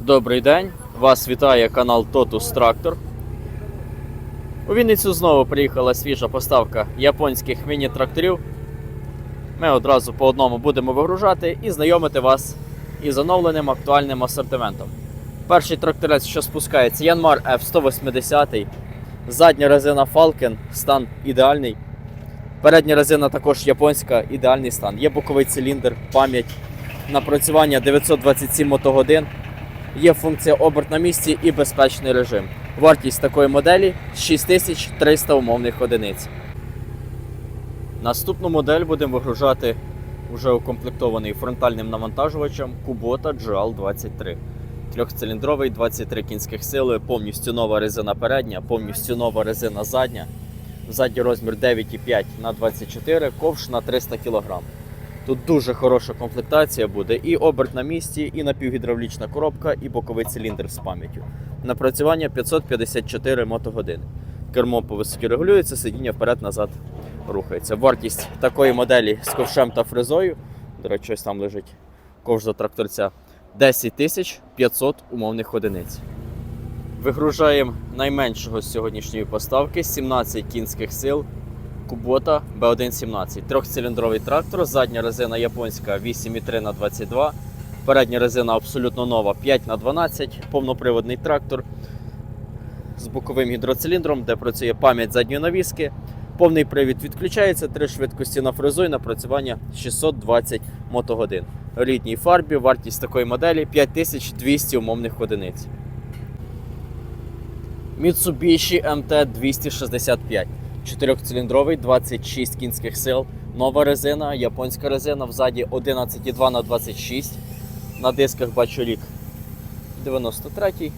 Добрий день! Вас вітає канал Totus Tractor. У Вінницю знову приїхала свіжа поставка японських міні-тракторів. Ми одразу по одному будемо вигружати і знайомити вас із оновленим актуальним асортиментом. Перший тракторець, що спускається, Янмар F180. Задня резина Falcon, стан ідеальний. Передня резина також японська, ідеальний стан. Є боковий циліндр, пам'ять, напрацювання 927 мотогодин. Є функція оберт на місці і безпечний режим. Вартість такої моделі 6300 умовних одиниць. Наступну модель будемо вигружати вже укомплектований фронтальним навантажувачем Kubota GL23. Трьохциліндровий 23 кінських сили, повністю нова резина передня, повністю нова резина задня. Задній розмір 9,5 на 24 ковш на 300 кг. Тут дуже хороша комплектація буде і оберт на місці, і напівгідравлічна коробка, і боковий циліндр з пам'яттю. Напрацювання 554 мотогодини. Кермо по висоті регулюється, сидіння вперед-назад рухається. Вартість такої моделі з ковшем та фрезою, до речі, ось там лежить ковш тракторця, 10 тисяч 500 умовних одиниць. Вигружаємо найменшого з сьогоднішньої поставки 17 кінських сил Kubota B117. Трьохциліндровий трактор, задня резина японська 8,3 на 22 передня резина абсолютно нова 5 на 12 повноприводний трактор з боковим гідроциліндром, де працює пам'ять задньої навіски. Повний привід відключається, три швидкості на фрезу і напрацювання 620 мотогодин. В рідній фарбі вартість такої моделі 5200 умовних одиниць. Mitsubishi MT-265. Чотирьохциліндровий, 26 кінських сил. Нова резина, японська резина, взаді 11,2 на 26. На дисках бачу рік 93-й.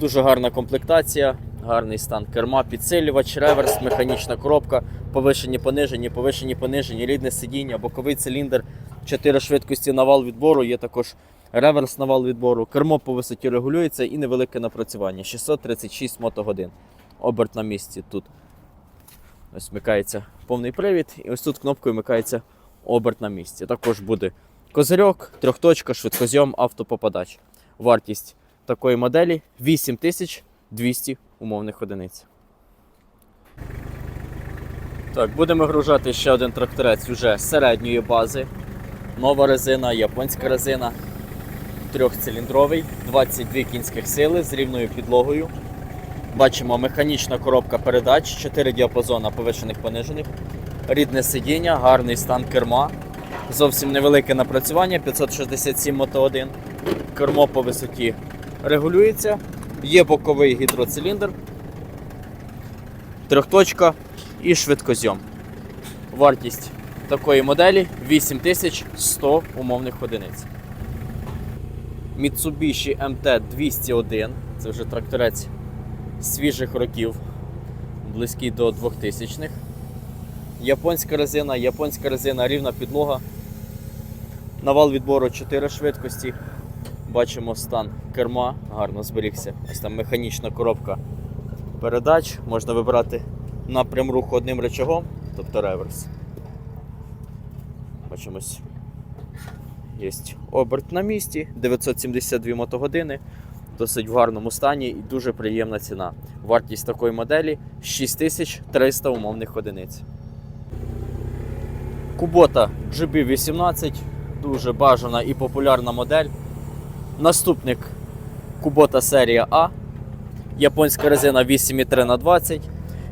Дуже гарна комплектація, гарний стан керма, підсилювач, реверс, механічна коробка, повишені, понижені, повишені, понижені, рідне сидіння, боковий циліндр, 4 швидкості навал відбору, є також реверс навал відбору. Кермо по висоті регулюється і невелике напрацювання 636 мотогодин. Оберт на місці тут. Ось вмикається повний привід, і ось тут кнопкою вмикається оберт на місці. Також буде козирьок, трьохточка, швидкозйом, автопопадач. Вартість такої моделі 8200 умовних одиниць. Так, будемо вигружати ще один тракторець вже середньої бази. Нова резина, японська резина, трьохциліндровий, 22 кінських сили з рівною підлогою. Бачимо механічна коробка передач, 4 діапазона повишених понижених, рідне сидіння, гарний стан керма. Зовсім невелике напрацювання 567 мотогодин. Кермо по висоті регулюється. Є боковий гідроциліндр, трьохточка і швидкозйом. Вартість такої моделі 8100 умовних одиниць. Mitsubishi MT-201 це вже тракторець свіжих років, близький до 2000-х. Японська резина, японська резина, рівна підлога. Навал відбору 4 швидкості. Бачимо стан керма, гарно зберігся. Ось там механічна коробка передач. Можна вибирати напрям руху одним рычагом, тобто реверс. Бачимо ось Є оберт на місці, 972 мотогодини досить в гарному стані і дуже приємна ціна. Вартість такої моделі 6300 умовних одиниць. Kubota GB18 дуже бажана і популярна модель. Наступник Kubota серія А. Японська резина 8,3 на 20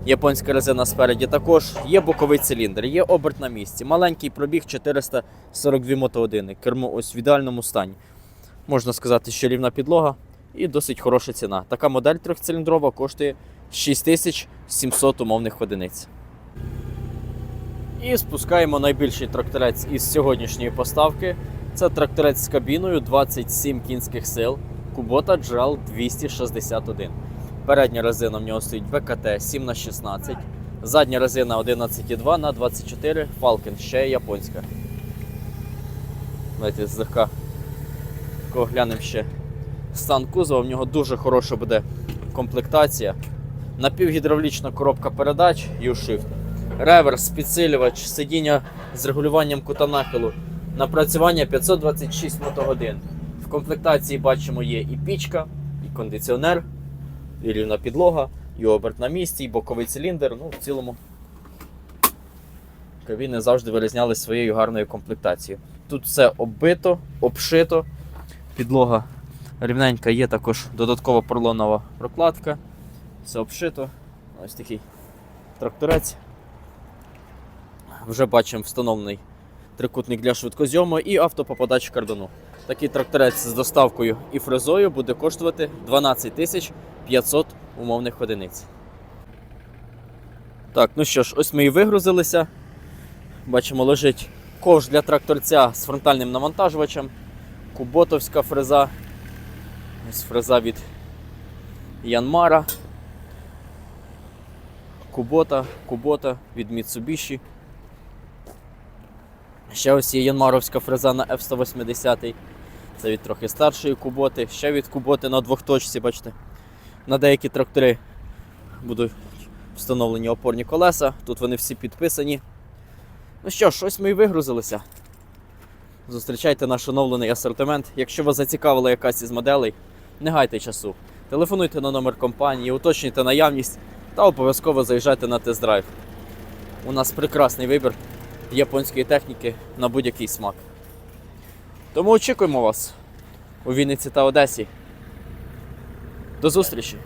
Японська резина спереді також. Є боковий циліндр, є оберт на місці. Маленький пробіг 442 мотогодини. Кермо ось в ідеальному стані. Можна сказати, що рівна підлога і досить хороша ціна. Така модель трьохциліндрова коштує 6700 умовних одиниць. І спускаємо найбільший тракторець із сьогоднішньої поставки. Це тракторець з кабіною 27 кінських сил Kubota GL 261. Передня резина в нього стоїть БКТ 7х16. Задня резина 11,2 на 24 Falcon, ще японська. Давайте злегка такого глянемо ще стан кузова. В нього дуже хороша буде комплектація. Напівгідравлічна коробка передач U-Shift. Реверс, підсилювач, сидіння з регулюванням кута нахилу. Напрацювання 526 мотогодин. В комплектації бачимо є і пічка, і кондиціонер, і рівна підлога, і оберт на місці, і боковий циліндр. Ну, в цілому кабіни завжди вирізнялися своєю гарною комплектацією. Тут все оббито, обшито, підлога рівненька, є також додаткова поролонова прокладка. Все обшито. Ось такий тракторець. Вже бачимо встановлений трикутник для швидкозйому і автопопадач кардану. Такий тракторець з доставкою і фрезою буде коштувати 12 тисяч 500 умовних одиниць. Так, ну що ж, ось ми і вигрузилися. Бачимо, лежить ковш для тракторця з фронтальним навантажувачем. Куботовська фреза. Ось фреза від Янмара. Кубота, Кубота від Mitsubishi. Ще ось є Янмаровська фреза на F180. Це від трохи старшої куботи. Ще від куботи на двохточці, бачите. На деякі трактори будуть встановлені опорні колеса. Тут вони всі підписані. Ну що ж, ось ми і вигрузилися. Зустрічайте наш оновлений асортимент. Якщо вас зацікавила якась із моделей, не гайте часу. Телефонуйте на номер компанії, уточнюйте наявність та обов'язково заїжджайте на тест-драйв. У нас прекрасний вибір японської техніки на будь-який смак. Тому очікуємо вас у Вінниці та Одесі. До зустрічі!